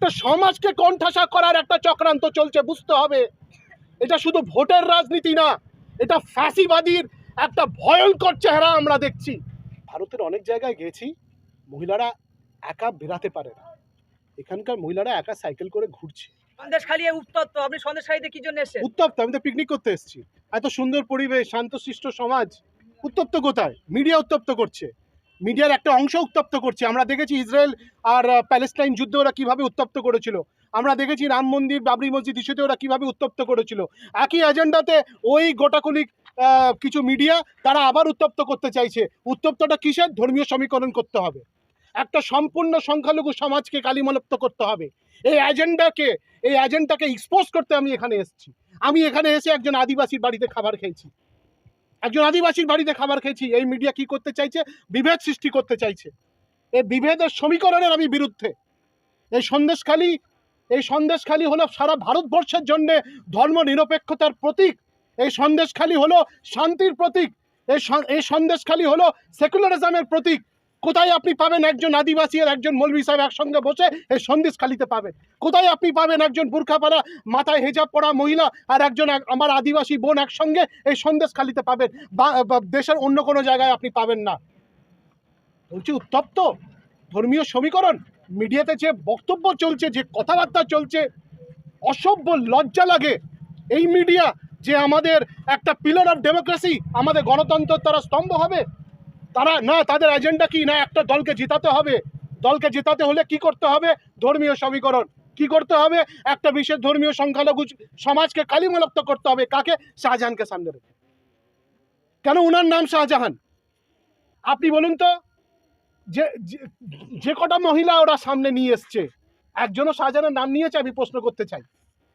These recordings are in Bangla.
একটা সমাজকে কণ্ঠাসা করার একটা চক্রান্ত চলছে বুঝতে হবে। এটা শুধু ভোটের রাজনীতি না এটা ফ্যাসিবাদীর একটা ভয়ঙ্কর চেহারা আমরা দেখছি। ভারতের অনেক জায়গায় গেছি মহিলারা একা বেরাতে পারে না। এখানকার মহিলারা একা সাইকেল করে ঘুরছে। সন্দেশখালী উত্তপ্ত আপনি সন্দেশখালীতে কি জন্য এসেছেন? উত্তপ্ত আমি তো পিকনিক করতে এসেছি। এত সুন্দর পরিবেশ শান্তশিষ্ট সমাজ উত্তপ্ত কোথায়? মিডিয়া উত্তপ্ত করছে। মিডিয়ার একটা অংশ উত্তপ্ত করছে। আমরা দেখেছি ইসরায়েল আর প্যালেস্টাইন যুদ্ধে ওরা কীভাবে উত্তপ্ত করেছিল। আমরা দেখেছি রাম মন্দির বাবরি মসজিদ ইস্যুতে ওরা কীভাবে উত্তপ্ত করেছিল। একই এজেন্ডাতে ওই গোটাকুলিক আহ, কিছু মিডিয়া তারা আবার উত্তপ্ত করতে চাইছে। উত্তপ্তটা কিসের? ধর্মীয় সমীকরণ করতে হবে। একটা সম্পূর্ণ সংখ্যালঘু সমাজকে কালিমালপ্ত করতে হবে। এই এজেন্ডাকে এই এজেন্ডাকে এক্সপোজ করতে আমি এখানে এসেছি। আমি এখানে এসে একজন আদিবাসীর বাড়িতে খাবার খেয়েছি। একজন আদিবাসীর বাড়িতে খাবার খেয়েছি, এই মিডিয়া কি করতে চাইছে? বিভেদ সৃষ্টি করতে চাইছে। এই বিভেদের সমীকরণের আমি বিরুদ্ধে। এই সন্দেশখালী এই সন্দেশখালী হলো সারা ভারতবর্ষের জন্যে ধর্ম নিরপেক্ষতার প্রতীক। এই সন্দেশখালী হলো শান্তির প্রতীক। এই সন- এই সন্দেশখালী হলো সেকুলারিজমের প্রতীক। কোথায় আপনি পাবেন একজন আদিবাসী আর একজন মৌলবী সাহেব একসঙ্গে বসে এই সন্দেশ খালিতে পাবেন? কোথায় আপনি পাবেন একজন বুর্খা পরা মাথায় হেজাব পরা মহিলা আর একজন এক- আমার আদিবাসী বোন একসঙ্গে এই সন্দেশ খালিতে পাবেন? দেশের অন্য কোনো জায়গায় আপনি পাবেন না। বলছি, উত্তপ্ত? ধর্মীয় সমীকরণ? মিডিয়াতে যে বক্তব্য চলছে, যে কথাবার্তা চলছে, অসভ্য লজ্জা লাগে। এই মিডিয়া যে আমাদের একটা পিলার অফ ডেমোক্রেসি আমাদের গণতন্ত্র তারা স্তম্ভ হবে। তারা, না, তাদের এজেন্ডা কি? না, একটা দলকে জেতাতে হবে। দলকে জেতাতে হলে কি করতে হবে? ধর্মীয় সমীকরণ। কি করতে হবে? একটা বিশেষ ধর্মীয় সংখ্যালঘু সমাজকে কালিমালপ্ত করতে হবে। কাকে? শাহজাহানকে সামনে রেখে। কেন উনার নাম শাহজাহান? আপনি বলুন তো, যে, যে- যে কটা মহিলা ওরা সামনে নিয়ে এসছে, একজনও শাহজাহানের নাম নিয়েছে, আমি প্রশ্ন করতে চাই।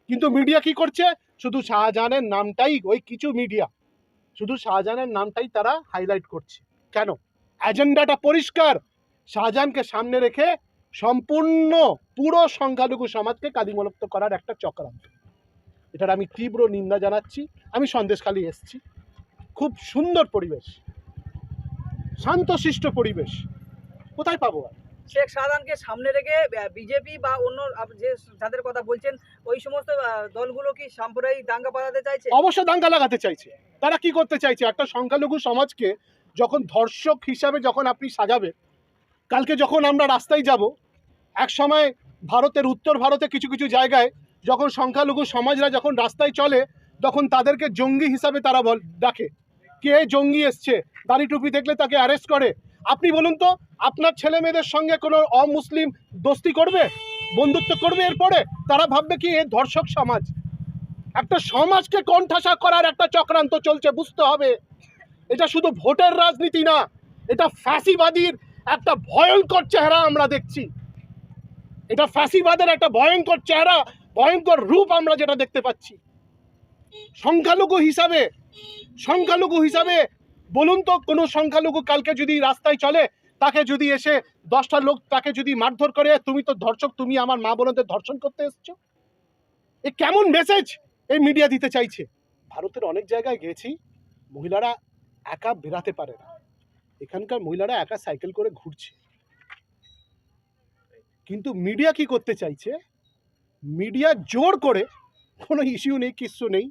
কিন্তু মিডিয়া কি করছে? শুধু শাহজাহানের নামটাই, ওই কিছু মিডিয়া শুধু শাহজাহানের নামটাই তারা হাইলাইট করছে। কেন? এজেন্ডাটা পরিষ্কার। শাহজাহানকে সামনে রেখে সম্পূর্ণ পুরো সংখ্যালঘু সমাজকে কাদিমলপ্ত করার একটা চক্রান্ত। এটার আমি তীব্র নিন্দা জানাচ্ছি আমি সন্দেশখালি এসেছি। খুব সুন্দর পরিবেশ শান্তশিষ্ট পরিবেশ। কোথায় পাবো আর শেখ শাহজাহানকে সামনে রেখে বিজেপি বা অন্য যে যাদের কথা বলছেন ওই সমস্ত দলগুলো কি সাম্প্রদায়িক দাঙ্গা বাঁধাতে চাইছে? অবশ্য দাঙ্গা লাগাতে চাইছে। তারা কি করতে চাইছে? একটা সংখ্যালঘু সমাজকে যখন ধর্ষক হিসাবে যখন আপনি সাজাবে কালকে যখন আমরা রাস্তায় যাব, এক সময় ভারতের, উত্তর ভারতে কিছু কিছু জায়গায় যখন সংখ্যালঘু সমাজরা যখন রাস্তায় চলে, তখন তাদেরকে জঙ্গি হিসাবে তারা বল, ডাকে। কে জঙ্গি এসছে? দাড়ি টুপি দেখলে তাকে অ্যারেস্ট করে। আপনি বলুন তো, আপনার ছেলে মেয়েদের সঙ্গে কোনো অমুসলিম দোস্তি করবে? বন্ধুত্ব করবে এরপরে? তারা ভাববে কি, এ ধর্ষক সমাজ। একটা সমাজকে কণ্ঠাসা করার একটা চক্রান্ত চলছে, বুঝতে হবে। এটা শুধু ভোটের রাজনীতি না, এটা ফ্যাসিবাদীর একটা ভয়ঙ্কর চেহারা আমরা দেখছি। এটা ফ্যাসিবাদের একটা ভয়ঙ্কর চেহারা, ভয়ঙ্কর রূপ আমরা যেটা দেখতে পাচ্ছি। সংখ্যালঘু হিসাবে সংখ্যালঘু হিসাবে বলুন তো, কোনো সংখ্যালঘু কালকে যদি রাস্তায় চলে, তাকে যদি এসে দশটা লোক তাকে যদি মারধর করে, তুমি তো ধর্ষক, তুমি আমার মা বোনদের ধর্ষণ করতে এসছো? এ কেমন মেসেজ এই মিডিয়া দিতে চাইছে? ভারতের অনেক জায়গায় গেছি মহিলারা একা বেরাতে পারে না। এখানকার মহিলারা একা সাইকেল করে ঘুরছে। কিন্তু মিডিয়া কি করতে চাইছে? মিডিয়া জোর করে কোনো ইস্যু নেই কিচ্ছু নেই।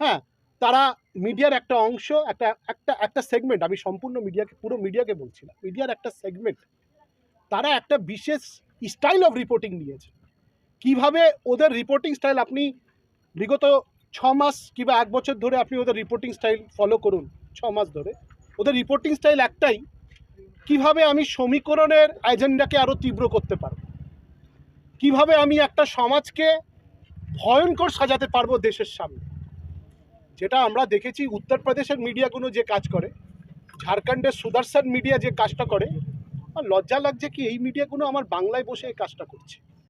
হ্যাঁ তারা মিডিয়ার একটা অংশ, একটা একটা একটা সেগমেন্ট আমি সম্পূর্ণ মিডিয়াকে পুরো মিডিয়াকে বলছি না মিডিয়ার একটা সেগমেন্ট তারা একটা বিশেষ স্টাইল অফ রিপোর্টিং নিয়েছে। কীভাবে ওদের রিপোর্টিং স্টাইল আপনি বিগত ছ মাস কিংবা এক বছর ধরে আপনি ওদের রিপোর্টিং স্টাইল ফলো করুন ছ মাস ধরে। ওদের রিপোর্টিং স্টাইল একটাই, কীভাবে আমি সমীকরণের এজেন্ডাকে আরও তীব্র করতে পারব? কীভাবে আমি একটা সমাজকে ভয়ঙ্কর সাজাতে পারব দেশের সামনে? যেটা আমরা দেখেছি উত্তরপ্রদেশের মিডিয়াগুলো যে কাজ করে, ঝাড়খণ্ডের সুদর্শন মিডিয়া যে কাজটা করে, আর লজ্জা লাগছে কি, এই মিডিয়াগুলো আমার বাংলায় বসে এই কাজটা করছে।